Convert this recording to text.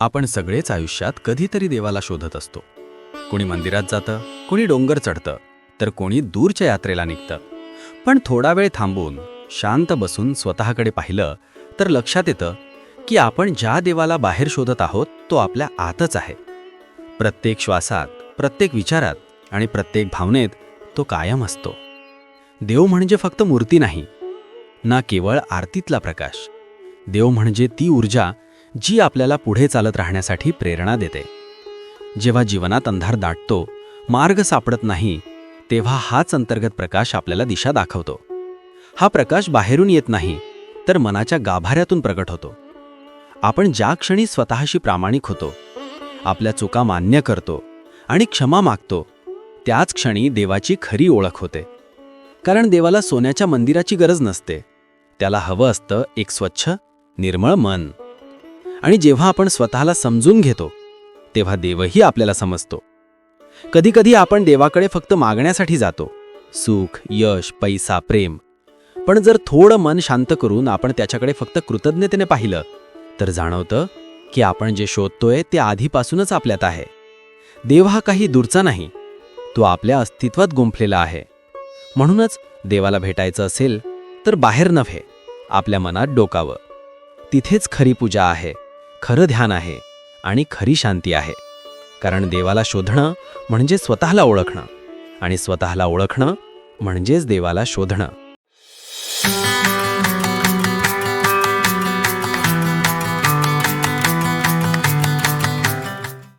आपण सगळेच आयुष्यात कधीतरी देवाला शोधत असतो. कोणी मंदिरात जातं कोणी डोंगर चढतं तर कोणी दूरच्या यात्रेला निघतं. पण थोडा वेळ थांबून शांत बसून स्वतःकडे पाहिलं तर लक्षात येतं की आपण ज्या देवाला बाहेर शोधत आहोत तो आपल्या आतच आहे. प्रत्येक श्वासात प्रत्येक विचारात आणि प्रत्येक भावनेत तो कायम असतो. देव म्हणजे फक्त मूर्ती नाही ना केवळ आरतीतला प्रकाश. देव म्हणजे ती ऊर्जा जी आपल्याला पुढे चालत राहण्यासाठी प्रेरणा देते. जेव्हा जीवनात अंधार दाटतो मार्ग सापडत नाही तेव्हा हाच अंतर्गत प्रकाश आपल्याला दिशा दाखवतो. हा प्रकाश बाहेरून येत नाही तर मनाच्या गाभाऱ्यातून प्रकट होतो. आपण ज्या क्षणी स्वतःशी प्रामाणिक होतो आपल्या चुका मान्य करतो आणि क्षमा मागतो त्याच क्षणी देवाची खरी ओळख होते. कारण देवाला सोन्याच्या मंदिराची गरज नसते. त्याला हवं असतं एक स्वच्छ निर्मळ मन. आणि जेव्हा आपण स्वतःला समजून घेतो तेव्हा देवही आपल्याला समजतो. कधीकधी आपण देवाकडे फक्त मागण्यासाठी जातो. सुख यश पैसा प्रेम. पण जर थोडं मन शांत करून आपण त्याच्याकडे फक्त कृतज्ञतेने पाहिलं तर जाणवतं की आपण जे शोधतोय ते आधीपासूनच आपल्यात आहे. देव हा काही दूरचा नाही तो आपल्या अस्तित्वात गुंफलेला आहे. म्हणूनच देवाला भेटायचं असेल तर बाहेर नव्हे आपल्या मनात डोकावं. तिथेच खरी पूजा आहे. खरं ध्यान आहे आणि खरी शांती आहे. कारण देवाला शोधणं म्हणजे स्वतःला ओळखणं आणि स्वतःला ओळखणं म्हणजेच देवाला शोधणं.